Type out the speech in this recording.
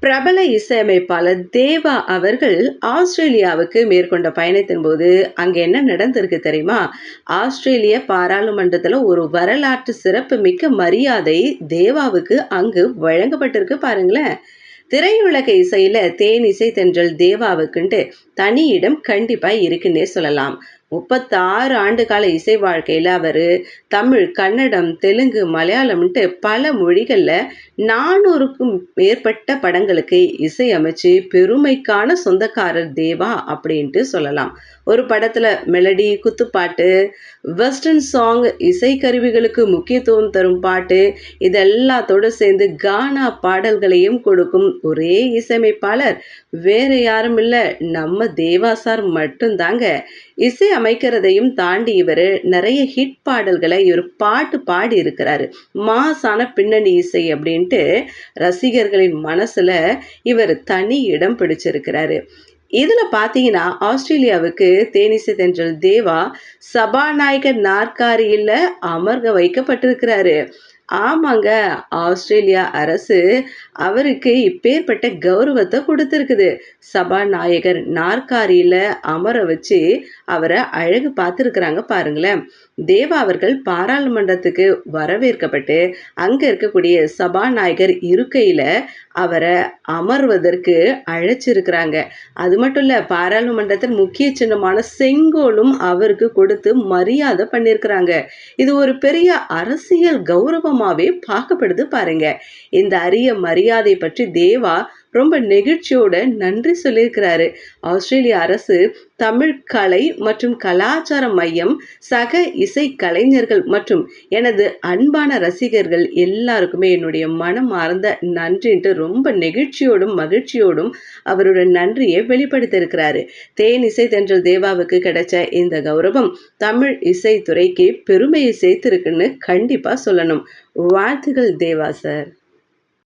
பிரபல இசையமைப்பாளர் தேவா அவர்கள் ஆஸ்திரேலியாவுக்கு மேற்கொண்ட பயணத்தின் போது அங்கே என்ன நடந்திருக்கு தெரியுமா? ஆஸ்திரேலிய பாராளுமன்றத்தில் ஒரு வரலாற்று சிறப்பு மிக்க மரியாதை தேவாவுக்கு அங்கு வழங்கப்பட்டிருக்கு பாருங்களேன். திரையுலக இசையில தேன் இசை தென்றல் தேவாவுக்குன்ட்டு தனி இடம் கண்டிப்பா இருக்குன்னே சொல்லலாம். முப்பத்தாறு ஆண்டு கால இசை வாழ்க்கையில் அவர் தமிழ் கன்னடம் தெலுங்கு மலையாளம்ன்ட்டு பல மொழிகளில் நானூறுக்கும் மேற்பட்ட படங்களுக்கு இசையமைச்சு பெருமைக்கான சொந்தக்காரர் தேவா அப்படின்ட்டு சொல்லலாம். ஒரு படத்தில் மெலடி குத்துப்பாட்டு வெஸ்டர்ன் சாங் இசைக்கருவிகளுக்கு முக்கியத்துவம் தரும் பாட்டு இதெல்லாத்தோடு சேர்ந்து கானா பாடல்களையும் கொடுக்கும் ஒரே இசையமைப்பாளர். வேறு யாரும் இல்லை நம்ம தேவா சார் மட்டும்தாங்க. இசை அமைக்கிறதையும் தாண்டி இவர் நிறைய ஹிட் பாடல்களை இவர் பாட்டு பாடி இருக்கிறாரு மாசான பின்னணி இசை அப்படின்ட்டு ரசிகர்களின் மனசுல இவர் தனி இடம் பிடிச்சிருக்கிறாரு. இதுல பாத்தீங்கன்னா ஆஸ்திரேலியாவுக்கு தேனிசை தென்றல் தேவா சபாநாயகர் நாற்காரியில் அமர்க வைக்கப்பட்டிருக்கிறாரு. ஆமாங்க ஆஸ்திரேலியா அரசு அவருக்கு இப்பேற்பட்ட கௌரவத்தை கொடுத்துருக்குது. சபாநாயகர் நாற்காரியில் அமர வச்சு அவரை அழகு பார்த்துருக்குறாங்க பாருங்களேன். தேவா அவர்கள் பாராளுமன்றத்துக்கு வரவேற்கப்பட்டு அங்கே இருக்கக்கூடிய சபாநாயகர் இருக்கையில் அவரை அமர்வதற்கு அழைச்சிருக்கிறாங்க. அது மட்டும் இல்லை பாராளுமன்றத்தின் முக்கிய சின்னமான செங்கோலும் அவருக்கு கொடுத்து மரியாதை பண்ணியிருக்கிறாங்க இது ஒரு பெரிய அரசியல் கௌரவம் கௌரவமாகவே பார்க்கப்படுது பாருங்க. இந்த அரிய மரியாதை பற்றி தேவா ரொம்ப நெகிழ்ச்சியோட நன்றி சொல்லியிருக்கிறாரு. ஆஸ்திரேலிய அரசு தமிழ் கலை மற்றும் கலாச்சார மையம் சக இசை கலைஞர்கள் மற்றும் எனது அன்பான ரசிகர்கள் எல்லாருக்குமே என்னுடைய மனம் மார்ந்த நன்றின்ட்டு ரொம்ப நெகிழ்ச்சியோடும் மகிழ்ச்சியோடும் அவரோட நன்றியை வெளிப்படுத்தியிருக்கிறாரு. தேன் இசை தென்றல் தேவாவுக்கு கிடைச்ச இந்த கௌரவம் தமிழ் இசைத்துறைக்கு பெருமையை சேர்த்திருக்குன்னு கண்டிப்பாக சொல்லணும். வாழ்த்துகள் தேவா சார்.